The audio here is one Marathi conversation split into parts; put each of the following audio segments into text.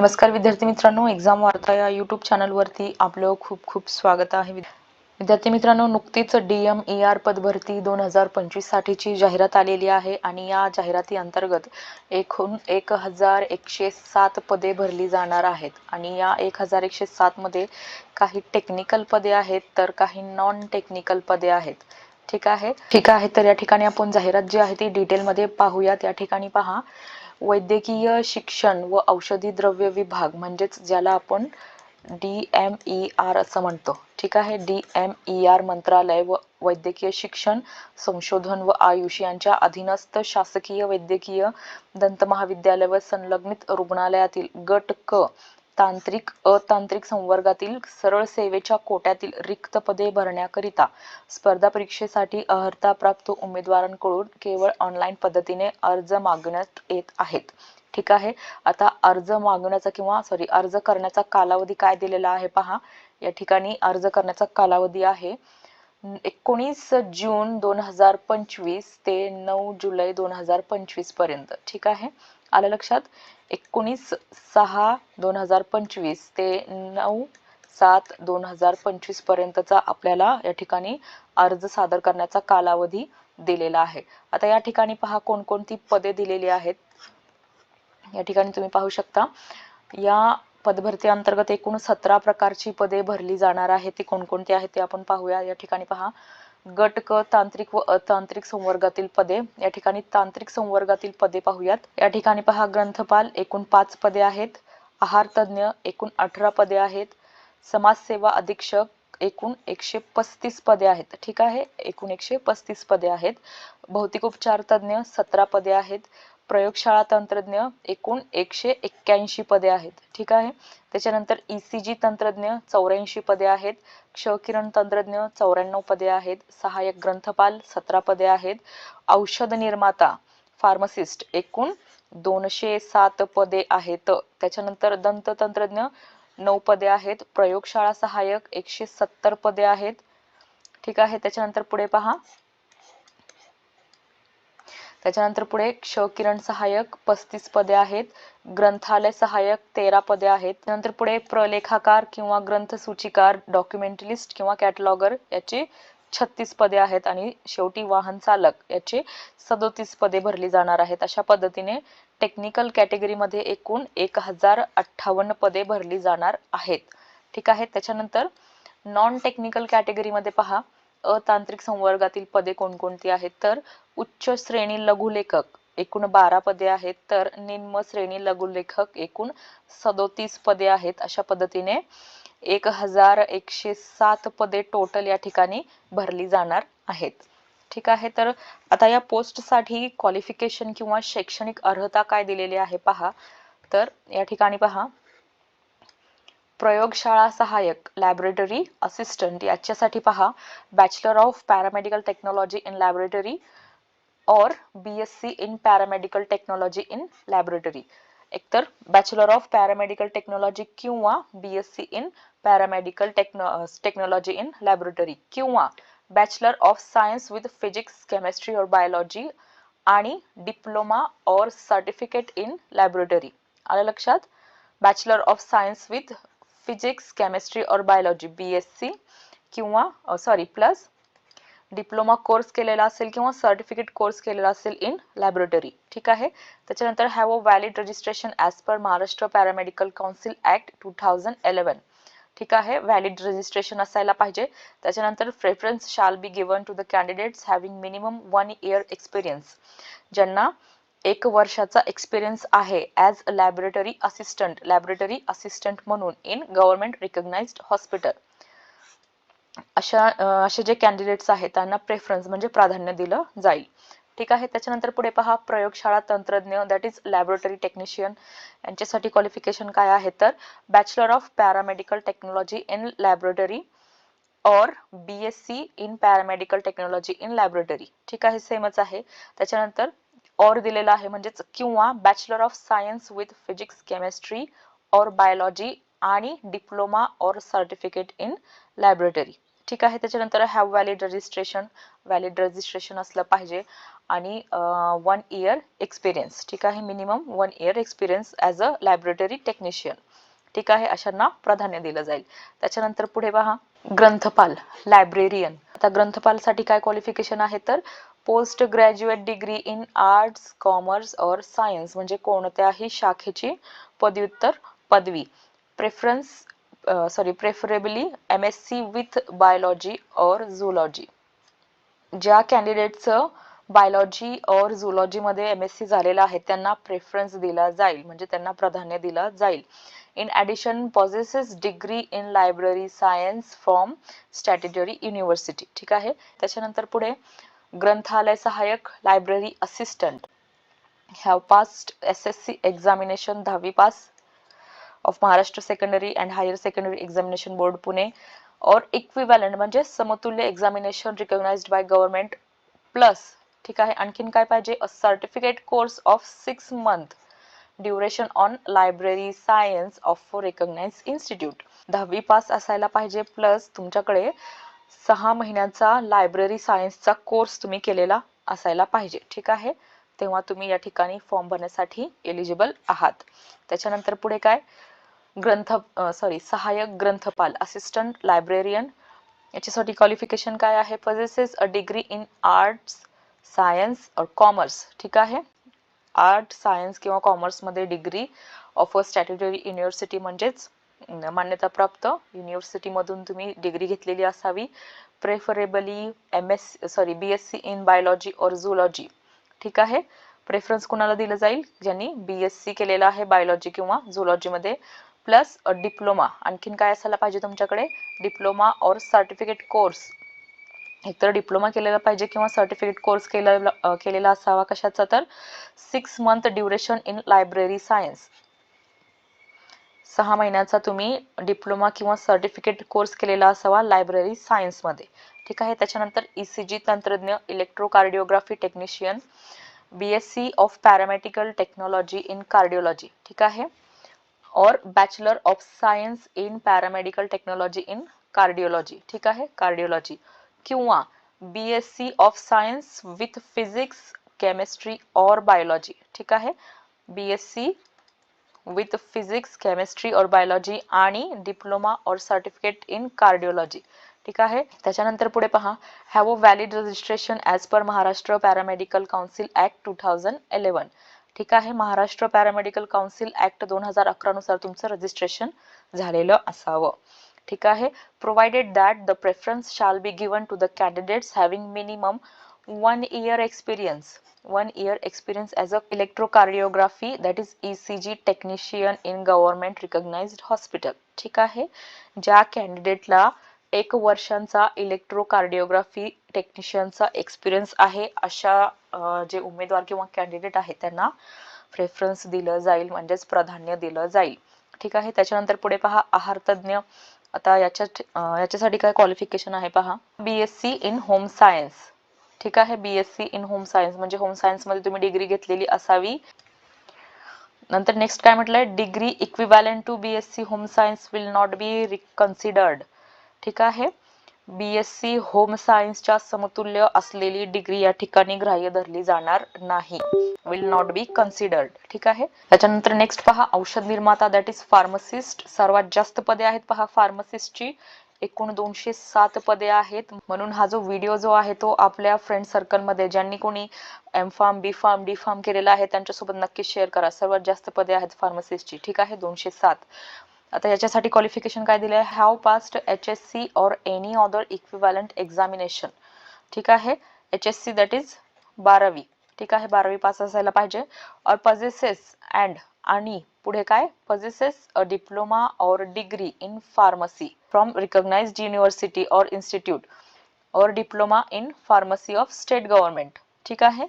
नमस्कार विद्यार्थी मित्रांनो एक्झाम वार्ता या यूट्यूब चॅनलवरती आपलं खूप खूप स्वागत आहे. विद्यार्थी मित्रांनो नुकतीच डी एम ई आर पदभरती दोन हजार पंचवीस साठीची जाहिरात आलेली आहे आणि या जाहिराती अंतर्गत एकूण एक हजार एकशे सात पदे भरली जाणार आहेत. आणि या एक हजार एकशे सातमध्ये काही टेक्निकल पदे आहेत तर काही नॉन टेक्निकल पदे आहेत. ठीक आहे? ठीक आहे तर या ठिकाणी आपण जाहिरात जी आहे ती डिटेलमध्ये पाहूयात. या ठिकाणी पहा. वैद्यकीय शिक्षण व औषधी द्रव्य विभाग म्हणजेच ज्याला आपण डी एम ई आर असं म्हणतो. ठीक आहे? डी एम ई आर मंत्रालय व वैद्यकीय शिक्षण संशोधन व आयुष यांच्या अधीनस्थ शासकीय वैद्यकीय दंत महाविद्यालय व संलग्नित रुग्णालयातील गट क तांत्रिक अतांत्रिक संवर्गातील सरळ सेवेच्या कोट्यातील रिक्त पदे भरण्याकरिता स्पर्धा परीक्षेसाठी अर्हता प्राप्त उमेदवारांकडून केवळ ऑनलाईन पद्धतीने अर्ज मागण्यात येत आहेत. ठीक आहे? आता अर्ज मागण्याचा किंवा सॉरी अर्ज करण्याचा कालावधी काय दिलेला आहे पहा. या ठिकाणी अर्ज करण्याचा कालावधी आहे. एकोणीस जून दोन हजार पंचवीस ते नऊ जुलै दोन हजार पंचवीसपर्यंत. ठीक आहे? आलं लक्षात? एकोणीस सहा दोन हजार पंचवीस ते नऊ सात दोन हजार पंचवीस पर्यंतचा आपल्याला या ठिकाणी अर्ज सादर करण्याचा कालावधी दिलेला आहे. आता या ठिकाणी पहा कोणकोणती पदे दिलेली आहेत. या ठिकाणी तुम्ही पाहू शकता या पदभरती अंतर्गत एकूण सतरा प्रकारची पदे भरली जाणार आहेत. ती कोणकोणती आहेत ते आपण पाहूया. या ठिकाणी पहा गट क तांत्रिक व अतांत्रिक संवर्गातील पदे. या ठिकाणी तांत्रिक संवर्गातील पदे पाहूयात. या ठिकाणी पहा ग्रंथपाल एकूण पाच पदे आहेत. आहार तज्ज्ञ एकूण अठरा पदे आहेत. समाजसेवा अधीक्षक एकूण एकशे पस्तीस पदे आहेत. ठीक आहे? एकूण एकशे पस्तीस पदे आहेत. भौतिक उपचार तज्ज्ञ सतरा पदे आहेत. प्रयोगशाळा तंत्रज्ञ एकूण एकशे एक्क्याऐंशी पदे आहेत. ठीक आहे? त्याच्यानंतर ईसीजी तंत्रज्ञ चौऱ्याऐंशी पदे आहेत. क्षकिरण तंत्रज्ञ चौऱ्याण्णव पदे आहेत. सहाय्यक ग्रंथपाल सतरा पदे आहेत. औषध निर्माता फार्मसिस्ट एकूण दोनशे सात पदे आहेत. त्याच्यानंतर दंत तंत्रज्ञ नऊ पदे आहेत. प्रयोगशाळा सहाय्यक एकशे सत्तर पदे आहेत. ठीक आहे? त्याच्यानंतर पुढे पहा. त्याच्यानंतर पुढे क्षकिरण सहाय्यक पस्तीस पदे आहेत ग्रंथालय सहाय्यक तेरा पदे आहेत. त्यानंतर पुढे प्रलेखाकार किंवा ग्रंथ सूचिकार डॉक्युमेंटलिस्ट किंवा कॅटलॉगर याचे छत्तीस पदे आहेत आणि शेवटी वाहन चालक याचे सदोतीस पदे भरली जाणार आहेत. अशा पद्धतीने टेक्निकल कॅटेगरीमध्ये एकूण एक हजार अठ्ठावन्न पदे भरली जाणार आहेत. ठीक आहे त्याच्यानंतर नॉन टेक्निकल कॅटेगरीमध्ये पहा. अतांत्रिक संवर्गातील पदे कोणकोणती आहेत? तर उच्च श्रेणी लघुलेखक एकूण बारा पदे आहेत. तर निम्न श्रेणी लघुलेखक एकूण सदोतीस पदे आहेत अशा पद्धतीने एक हजार एकशे सात पदे टोटल या ठिकाणी भरली जाणार आहेत. ठीक आहे तर आता या पोस्टसाठी क्वालिफिकेशन किंवा शैक्षणिक अर्हता काय दिलेली आहे? पहा. तर या ठिकाणी पहा. प्रयोगशाळा सहाय्यक लॅबोरेटरी असिस्टंट याच्यासाठी पहा. Bachelor of paramedical technology in laboratory or B S C in paramedical technology in laboratory एकतर बॅचलर ऑफ पॅरामेडिकल टेक्नॉलॉजी किंवा B S C in paramedical techno technology in laboratory किंवा bachelor of science with physics chemistry or biology आणि diploma or certificate in laboratory आलं लक्षात? Bachelor of science with physics chemistry or biology B S C किंवा सॉरी प्लस डिप्लोमा कोर्स केलेला असेल किंवा सर्टिफिकेट कोर्स केलेला असेल इन लॅबोरेटरी ठीक आहे? त्याच्यानंतर have a valid registration as per Maharashtra paramedical council act two thousand eleven ठीक आहे? व्हॅलिड रजिस्ट्रेशन असायला पाहिजे. त्याच्यानंतर preference shall be given to the candidates having minimum one year experience ज्यांना एक वर्षाचा एक्सपिरियन्स आहे as a laboratory assistant laboratory assistant म्हणून इन गव्हर्नमेंट रिकग्नाइज्ड हॉस्पिटल अशा असे जे कॅन्डिडेट्स आहेत त्यांना प्रेफरन्स म्हणजे प्राधान्य दिलं जाईल. ठीक आहे? त्याच्यानंतर पुढे पहा प्रयोगशाळा तंत्रज्ञ दॅट इज लॅबोरेटरी टेक्निशियन यांच्यासाठी क्वालिफिकेशन काय आहे? तर bachelor of paramedical technology in laboratory or B S C in paramedical technology in laboratory ठीक आहे? सेमच आहे. त्याच्यानंतर और दिलेला आहे म्हणजेच किंवा bachelor of science with physics chemistry or biology आणि diploma or certificate in laboratory ठीक आहे त्याच्यानंतर have valid registration valid registration असलं पाहिजे आणि वन इयर एक्सपिरियन्स ठीक आहे minimum one year experience as a laboratory technician ठीक आहे अशांना प्राधान्य दिलं जाईल. त्याच्यानंतर पुढे पहा ग्रंथपाल लायब्रेरियन आता ग्रंथपालसाठी काय क्वालिफिकेशन आहे तर post graduate degree in arts commerce or science म्हणजे कोणत्याही शाखेची पदव्युत्तर पदवी? Preference sorry preferably M S C with biology or zoology ज्या कॅन्डिडेटचं बायोलॉजी और झुलॉजीमध्ये एम एस सी झालेलं आहे त्यांना प्रेफरन्स दिला जाईल म्हणजे त्यांना प्राधान्य दिलं जाईल. In addition possesses degree in library science from statutory university ठीक आहे? त्याच्यानंतर पुढे ग्रंथालय सहाय्यक library assistant have passed S S C examination दहावी pass of Maharashtra secondary and higher secondary examination board Pune or equivalent म्हणजे समतुल्य examination recognised by government plus ठीक आहे आणखीन काय पाहिजे? A certificate course of six month duration on library science of recognise institute दहावी पास असायला पाहिजे प्लस तुमच्याकडे सहा महिन्याचा लायब्ररी सायन्सचा कोर्स तुम्ही केलेला असायला पाहिजे ठीक आहे? तेव्हा तुम्ही या ठिकाणी फॉर्म भरण्यासाठी एलिजिबल आहात. त्याच्यानंतर पुढे काय? ग्रंथ सॉरी सहाय्यक ग्रंथपाल असिस्टंट लायब्रेरियन याच्यासाठी क्वालिफिकेशन काय आहे? Possesses a degree in arts science or commerce ठीक आहे? आर्ट सायन्स किंवा कॉमर्समध्ये degree of a statutory university म्हणजेच मान्यताप्राप्त युनिव्हर्सिटीमधून तुम्ही डिग्री घेतलेली असावी. Preferably M S sorry B S C in biology or zoology ठीक आहे? प्रेफरन्स कुणाला दिलं जाईल? ज्यांनी बी एस सी केलेलं आहे बायोलॉजी किंवा झुलॉजीमध्ये प्लस डिप्लोमा आणखीन काय असायला पाहिजे तुमच्याकडे? डिप्लोमा और सर्टिफिकेट कोर्स एकतर डिप्लोमा केलेला पाहिजे किंवा सर्टिफिकेट कोर्स केलेला केलेला असावा कशाचा तर. Six month duration in library science सहा महिन्याचा तुम्ही डिप्लोमा किंवा सर्टिफिकेट कोर्स केलेला असावा लायब्ररी सायन्समध्ये. ठीक आहे? त्याच्यानंतर ई सी जी तंत्रज्ञ electrocardiography technician B S C of paramedical technology in cardiology ठीक आहे? Or bachelor of science in paramedical technology in cardiology ठीक आहे? कार्डिओलॉजी किंवा B S C of science with physics chemistry or biology ठीक आहे? B S C with physics chemistry or biology आणि diploma or certificate in cardiology ठीक आहे? त्याच्यानंतर पुढे पहा. Have a valid registration as per Maharashtra paramedical council act two thousand eleven ठीक आहे? महाराष्ट्र पॅरामेडिकल काउन्सिल ऍक्ट दोन हजार अकरा नुसार तुमचं रजिस्ट्रेशन झालेलं असावं. ठीक आहे? Provided that the preference shall be given to the candidates having minimum one year experience one year experience as a electrocardiography that is ECG technician in technician in government hospital ठीक आहे? ज्या कॅन्डिडेटला एक वर्षांचा इलेक्ट्रोकार्डिओग्राफी टेक्निशियनचा एक्सपिरियन्स आहे अशा जे उमेदवार किंवा कॅन्डिडेट आहेत त्यांना प्रेफरन्स दिलं जाईल म्हणजेच प्राधान्य दिलं जाईल. ठीक आहे? त्याच्यानंतर पुढे पहा आहार तज्ज्ञ. आता याच्या याच्यासाठी काय क्वालिफिकेशन आहे पहा? B S C in home science ठीक आहे B S C in home science म्हणजे होम सायन्समध्ये तुम्ही डिग्री घेतलेली असावी. नंतर नेक्स्ट काय म्हटलंय? Degree equivalent to B S C home science will not be considered ठीक आहे. बी एस सी होम सायन्सच्या समतुल्य असलेली डिग्री या ठिकाणी ग्राह्य धरली जाणार नाही. विल नॉट बी कन्सिडर्ड ठीक आहे. त्याच्यानंतर नेक्स्ट पहा औषध निर्माता दॅट इज फार्मसिस्ट सर्वात जास्त पदे आहेत पहा फार्मसिस्टची एकूण दोनशे सात पदे आहेत. म्हणून हा जो व्हिडिओ जो आहे तो आपल्या फ्रेंड सर्कलमध्ये ज्यांनी कोणी M pharm B pharm D pharm केलेला आहे त्यांच्यासोबत नक्की शेअर करा. सर्वात जास्त पदे आहेत फार्मसिस्टची ठीक आहे? दोनशे सात. आता याच्यासाठी क्वालिफिकेशन काय दिले आहे have passed H S C or any other equivalent examination ठीक आहे? H S C that is बारावी. ठीक आहे? बारावी पास असायला पाहिजे. और पजेसेस अँड आणि पुढे काय? Possesses a diploma or degree in pharmacy from recognised university or institute or diploma in pharmacy of state government ठीक आहे?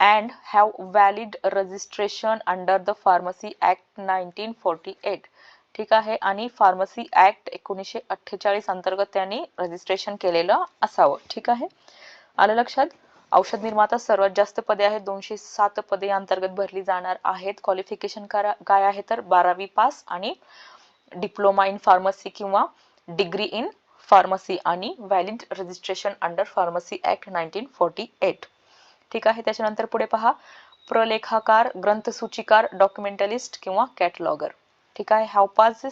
And have valid registration under the pharmacy act nineteen forty eight ठीक आहे? आणि फार्मसी ऍक्ट एकोणीसशे अठ्ठेचाळीस अंतर्गत त्यांनी रजिस्ट्रेशन केलेलं असावं. ठीक आहे? आलं लक्षात? औषध निर्माता सर्वात जास्त पदे आहेत. दोनशे सात पदे अंतर्गत भरली जाणार आहेत. क्वालिफिकेशन काय आहे तर बारावी पास आणि डिप्लोमा इन फार्मसी किंवा डिग्री इन फार्मसी आणि valid registration under pharmacy act nineteen forty eight. ठीक आहे त्याच्यानंतर पुढे पहा. प्रलेखाकार ग्रंथसूचीकार डॉक्युमेंटलिस्ट किंवा कॅटलॉगर. ठीक आहे have pass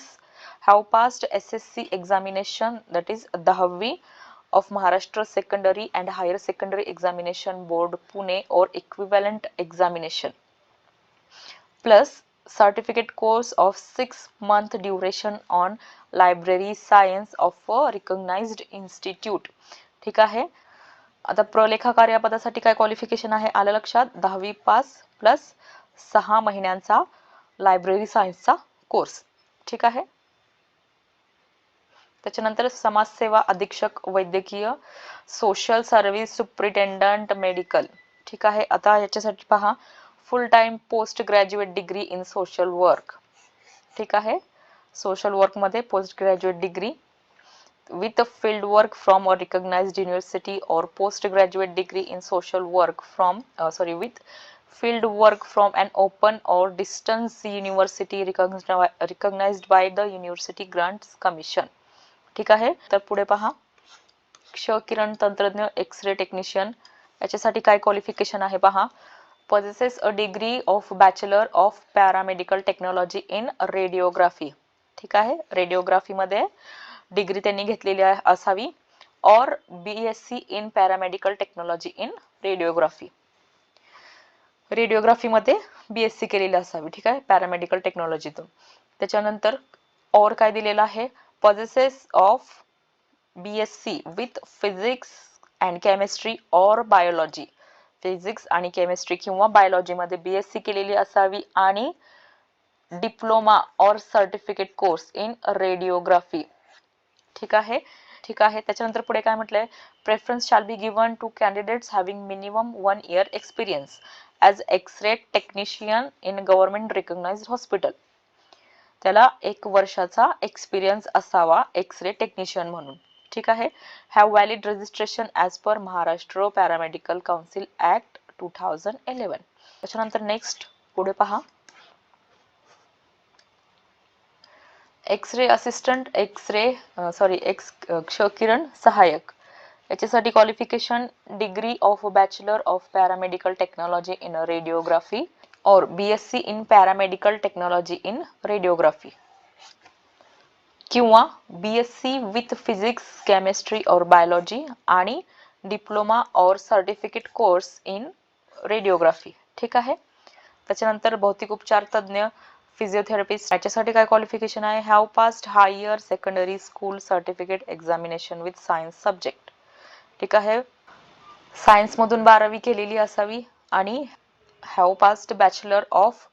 have passed S S C examination that is दहावी of Maharashtra secondary and higher secondary examination board Pune or equivalent examination plus certificate course of 6 month duration on library science of a recognized institute. ठीक आहे? आता प्रलेखा कार्यपदासाठी काय क्वालिफिकेशन आहे? आलं लक्षात? दहावी पास प्लस सहा महिन्यांचा लायब्ररी सायन्सचा कोर्स ठीक आहे? त्याच्यानंतर समाजसेवा अधीक्षक वैद्यकीय सोशल सर्व्हिस सुप्रिटेंडंट मेडिकल ठीक आहे? आता याच्यासाठी पहा. Full time post graduate degree in social work ठीक आहे social वर्कमध्ये post graduate degree with a field work from a recognised university और post graduate degree in social work from sorry with field work from an open or distance university recognised by the University Grants commission ठीक आहे तर पुढे पहा क्ष किरण तंत्रज्ञ एक्स रे टेक्निशियन याच्यासाठी काय क्वालिफिकेशन आहे पहा possesses a degree of bachelor of paramedical technology in radiography. ठीक आहे? Radiography मध्ये डिग्री त्यांनी घेतलेली असावी. और BSc in paramedical in paramedical technology in radiography मध्ये बी केलेली असावी ठीक आहे? पॅरामेडिकल टेक्नॉलॉजीतून त्याच्यानंतर और काय दिलेलं आहे? Possesses of BSc with physics and chemistry और बायोलॉजी फिजिक्स आणि केमिस्ट्री किंवा बायोलॉजीमध्ये बी एस सी केलेली असावी आणि डिप्लोमा और सर्टिफिकेट कोर्स इन रेडिओग्राफी ठीक आहे? ठीक आहे. त्याच्यानंतर पुढे काय म्हटलंय? Preference shall be given to candidates having minimum one year experience as X ray technician in government recognised hospital त्याला एक वर्षाचा एक्सपिरियन्स असावा एक्स रे टेक्निशियन म्हणून. ठीक आहे. Have valid registration as per Maharashtra paramedical council act two thousand eleven त्याच्यानंतर नेक्स्ट पुढे पहा. X ray assistant X ray sorry X क्ष किरण सहाय्यक. याच्यासाठी qualification degree of bachelor of paramedical technology in radiography और B S C in paramedical technology in radiography किंवा B S C with physics chemistry और बायोलॉजी आणि डिप्लोमा और सर्टिफिकेट कोर्स इन रेडिओग्राफी ठीक आहे? त्याच्यानंतर भौतिक उपचार तज्ज्ञ फिजिओथेरपिस्ट याच्यासाठी काय क्वालिफिकेशन आहे? Have passed higher secondary school certificate examination with science subject ठीक आहे? सायन्स मधून बारावी केलेली असावी आणि have passed bachelor of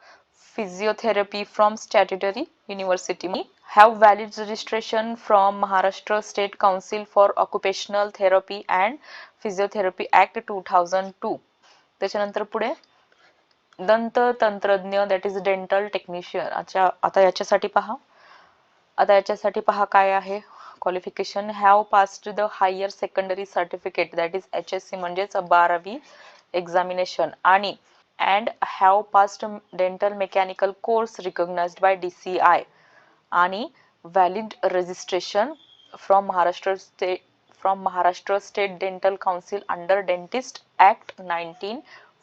physiotherapy from statutory university. Me have valid registration from Maharashtra state council for occupational therapy and physiotherapy act two thousand two त्याच्यानंतर पुढे दंत तंत्रज्ञ दॅट इज डेंटल टेक्निशियन अच्छा आता याच्यासाठी पहा. आता याच्यासाठी पहा काय आहे. Qualification have passed the higher secondary certificate that is H S C म्हणजेच बारावी एक्झामिनेशन आणि and have passed dental mechanical course recognised by D C I आणि valid registration from Maharashtra state from Maharashtra state dental council under dentist act nineteen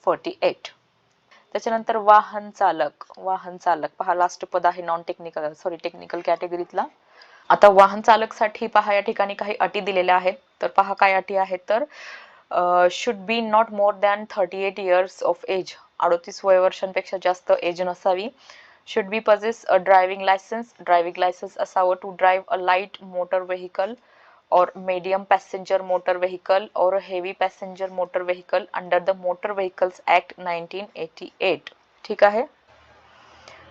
forty eight त्याच्यानंतर वाहन चालक वाहन चालक. पहा लास्ट पद आहे नॉन टेक्निकल सॉरी टेक्निकल कॅटेगरीतला आता वाहन चालकसाठी पहा या ठिकाणी काही अटी दिलेल्या आहेत. तर पहा काय अटी आहेत तर should be not more than thirty eight years of age अड़तीस वय वर्षांपेक्षा जास्त age Navi should be possess a driving licence driving licence असाव to drive a light motor vehicle और मीडियम पैसेंजर मोटर व्हीकल और heavy passenger motor vehicle under the motor vehicles act 1988 ठीक है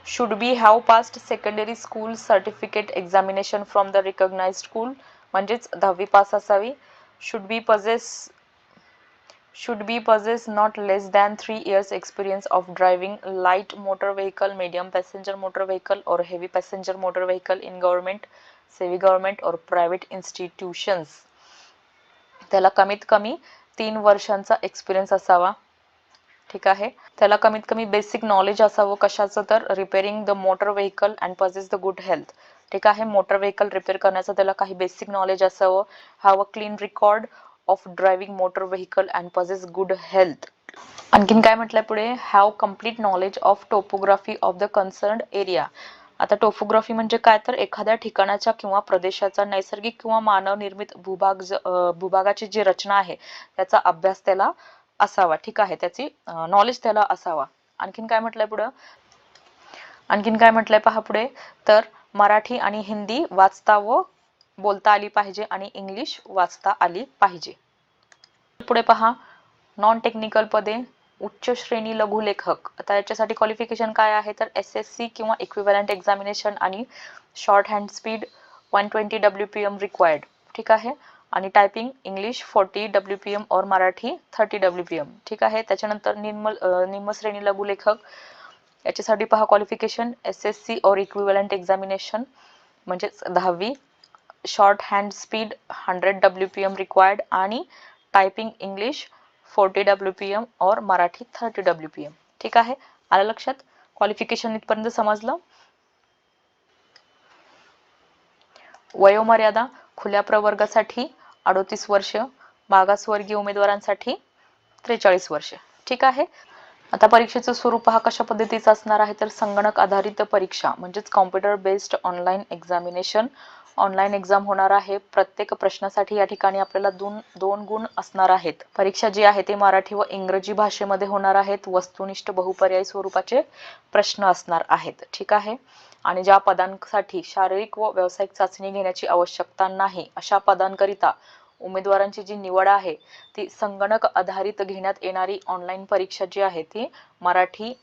should be have passed secondary school certificate examination from the recognise school मजेच दहावी pass avi should be possess should be possess not less than 3 years experience of driving light motor vehicle medium passenger motor vehicle or heavy passenger motor vehicle in government सेवी गव्हर्नमेंट और प्रायव्हेट इन्स्टिट्यूशन्स त्याला कमीत कमी तीन वर्षांचा एक्सपिरियन्स असावा. ठीक आहे? त्याला कमीत कमी बेसिक नॉलेज असावं कशाचं तर? Repairing the motor vehicle and possess the good health ठीक आहे? मोटर व्हेकल रिपेअर करण्याचं त्याला काही बेसिक नॉलेज असावं. Have a clean record of driving motor vehicle and possess good health आणखीन काय म्हटलंय पुढे? Have complete knowledge of topography of the concern area आता टोपोग्राफी म्हणजे काय? तर एखाद्या ठिकाणाच्या किंवा प्रदेशाचा नैसर्गिक किंवा मानव निर्मित भूभाग भूभागाची जी रचना आहे त्याचा अभ्यास त्याला असावा. ठीक आहे? त्याची नॉलेज त्याला असावा. आणखीन काय म्हटलंय पुढं? आणखीन काय म्हटलंय पहा पुढे. तर मराठी आणि हिंदी वाचता व बोलता आली पाहिजे आणि इंग्लिश वाचता आली पाहिजे. पुढे पहा नॉन टेक्निकल पदे उच्च श्रेणी लघुलेखक आता याच्यासाठी क्वालिफिकेशन काय आहे? तर एस एस सी किंवा इक्विव्हॅलंट एक्झामिनेशन आणि shorthand speed one twenty W P M required ठीक आहे? आणि typing English forty W P M और Marathi thirty W P M ठीक आहे? त्याच्यानंतर निम्मल निम्मश्रेणी लघुलेखक याच्यासाठी पहा क्वालिफिकेशन एस एस सी और इक्विव्हॅलंट एक्झामिनेशन म्हणजेच दहावी. Shorthand speed hundred W P M required आणि typing English forty W P M और Marathi thirty W P M ठीक आहे? आलं लक्षात? क्वालिफिकेशन इथपर्यंत समजलं? वयोमर्यादा खुल्या प्रवर्गासाठी अडोतीस वर्ष मागासवर्गीय उमेदवारांसाठी त्रेचाळीस वर्ष. ठीक आहे? आता परीक्षेचं स्वरूप हा कशा पद्धतीचा असणार आहे तर संगणक आधारित परीक्षा म्हणजेच computer based online examination online exam होणार आहे. प्रत्येक प्रश्नासाठी या ठिकाणी आपल्याला दोन दोन गुण असणार आहेत. परीक्षा जी आहे ती मराठी व इंग्रजी भाषेमध्ये होणार आहेत. वस्तुनिष्ठ बहुपर्यायी स्वरूपाचे प्रश्न असणार आहेत. ठीक आहे? आणि ज्या पदांसाठी शारीरिक व व्यावसायिक चाचणी घेण्याची आवश्यकता नाही अशा पदांकरिता उमेदवारांची जी निवड आहे ती संगणक आधारित घेण्यात येणारी ऑनलाईन परीक्षा जी आहे ती मराठी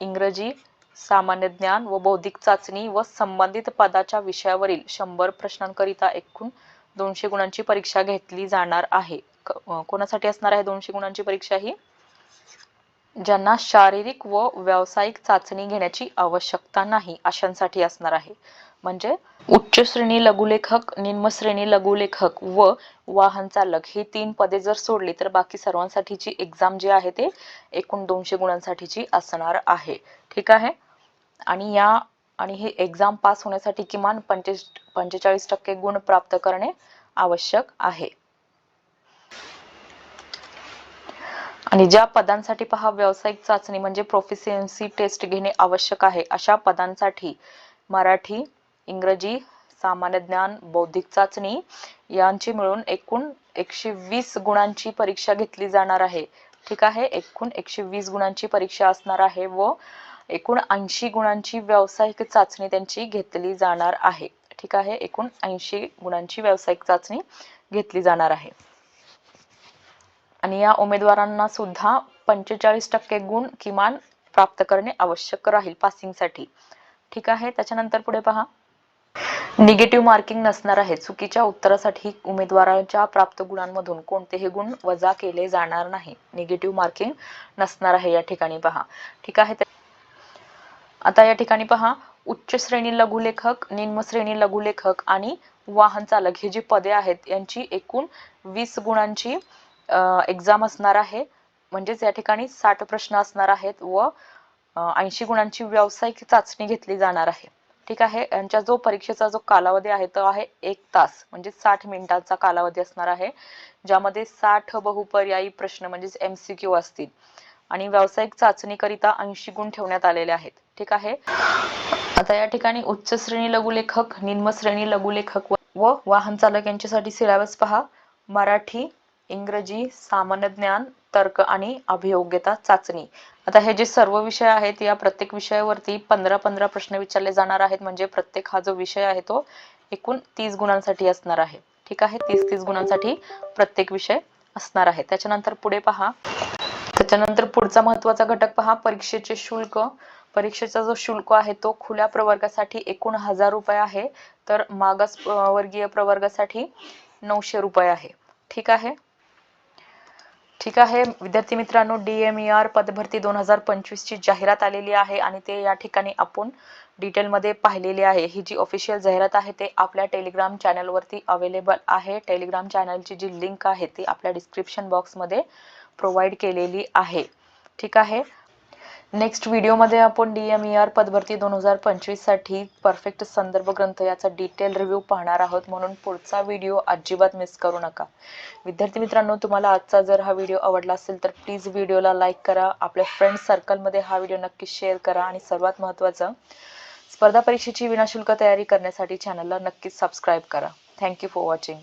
इंग्रजी सामान्य ज्ञान व बौद्धिक चाचणी व संबंधित पदाच्या विषयावरील शंभर प्रश्नांकरिता एकूण दोनशे गुणांची परीक्षा घेतली जाणार आहे. कोणासाठी असणार आहे दोनशे गुणांची परीक्षा ही? ज्यांना शारीरिक व व्यावसायिक चाचणी घेण्याची आवश्यकता नाही अशांसाठी असणार आहे. म्हणजे उच्च श्रेणी लघुलेखक निम्न श्रेणी लघुलेखक व वाहन चालक ही तीन पदे जर सोडली तर बाकी सर्वांसाठीची एक्झाम जी आहे ते एकूण दोनशे गुणांसाठीची असणार आहे. ठीक आहे? आणि या आणि हे एक्झाम पास होण्यासाठी किमान पंचे पंचेचाळीस टक्के गुण प्राप्त करणे आवश्यक आहे. आणि ज्या पदांसाठी पहा व्यावसायिक चाचणी म्हणजे प्रोफिशियन्सी टेस्ट घेणे आवश्यक आहे अशा पदांसाठी मराठी इंग्रजी सामान्य ज्ञान बौद्धिक चाचणी यांची मिळून एकूण एकशे वीस गुणांची परीक्षा घेतली जाणार आहे. ठीक आहे? एकूण एकशे वीस गुणांची परीक्षा असणार आहे व एकूण ऐंशी गुणांची व्यावसायिक चाचणी त्यांची घेतली जाणार आहे. ठीक आहे? एकूण ऐंशी गुणांची व्यावसायिक चाचणी घेतली जाणार आहे. आणि या उमेदवारांना सुद्धा पंचेचाळीस टक्के गुण किमान प्राप्त करणे आवश्यक राहील पासिंगसाठी ठीक आहे त्याच्यानंतर पुढे पहा. निगेटिव्ह मार्किंग नसणार आहे. चुकीच्या उत्तरासाठी उमेदवाराच्या प्राप्त गुणांमधून कोणतेही गुण वजा केले जाणार नाही. निगेटिव्ह मार्किंग नसणार आहे या ठिकाणी पहा. ठीक आहे आता या ठिकाणी पहा. उच्च श्रेणी लघुलेखक निम्न श्रेणी लघुलेखक आणि वाहन चालक हे जी पदे आहेत यांची एकूण वीस गुणांची एक्झाम असणार आहे. म्हणजेच या ठिकाणी साठ प्रश्न असणार आहेत व ऐंशी गुणांची व्यावसायिक चाचणी घेतली जाणार आहे. ठीक आहे? यांच्या जो परीक्षेचा जो कालावधी आहे तो आहे एक तास. म्हणजे साठ मिनिटांचा कालावधी असणार आहे ज्यामध्ये साठ बहुपर्यायी प्रश्न म्हणजेच एमसीक्यू असतील. आणि व्यावसायिक चाचणीकरिता ऐंशी गुण ठेवण्यात आलेले आहेत. ठीक आहे? आता या ठिकाणी उच्च श्रेणी लघुलेखक निम्न श्रेणी लघुलेखक व- व वाहन चालक यांच्यासाठी सिलेबस पहा. मराठी इंग्रजी सामान्य ज्ञान तर्क आणि अभियोग्यता चाचणी. आता हे जे सर्व विषय आहेत या प्रत्येक विषयावरती पंधरा पंधरा प्रश्न विचारले जाणार आहेत. म्हणजे प्रत्येक हा जो विषय आहे तो एकूण तीस गुणांसाठी असणार आहे. ठीक आहे? तीस तीस गुणांसाठी प्रत्येक विषय असणार आहे. त्याच्यानंतर पुढे पहा. त्याच्यानंतर पुढचा महत्त्वाचा घटक पहा. परीक्षेचे शुल्क. परीक्षेचा जो शुल्क आहे तो खुल्या प्रवर्गासाठी एकूण हजार रुपये आहे. तर मागास वर्गीय प्रवर्गासाठी नऊशे रुपये आहे. ठीक आहे? ठीक आहे. विद्यार्थी मित्रांनो डी एम ई आर पदभरती दोन हजार पंचवीसची जाहिरात आलेली आहे आणि ते या ठिकाणी आपण डिटेलमध्ये पाहिलेली आहे. ही जी ऑफिशियल जाहिरात आहे ते आपल्या टेलिग्राम चॅनलवरती अवेलेबल आहे. टेलिग्राम चॅनलची जी लिंक आहे ती आपल्या डिस्क्रिप्शन बॉक्समध्ये प्रोव्हाइड केलेली आहे. ठीक आहे. नेक्स्ट व्हिडिओमध्ये आपण डी एम ई आर पदभरती दोन हजार पंचवीससाठी परफेक्ट संदर्भ ग्रंथ याचा डिटेल रिव्ह्यू पाहणार आहोत. म्हणून पुढचा व्हिडिओ अजिबात मिस करू नका. विद्यार्थी मित्रांनो तुम्हाला आजचा जर हा व्हिडिओ आवडला असेल तर प्लीज व्हिडिओला लाईक करा. आपल्या फ्रेंड सर्कलमध्ये हा व्हिडिओ नक्की शेअर करा. आणि सर्वात महत्त्वाचं स्पर्धा परीक्षेची विनाशुल्क तयारी करण्यासाठी चॅनलला नक्कीच सबस्क्राईब करा. Thank you for watching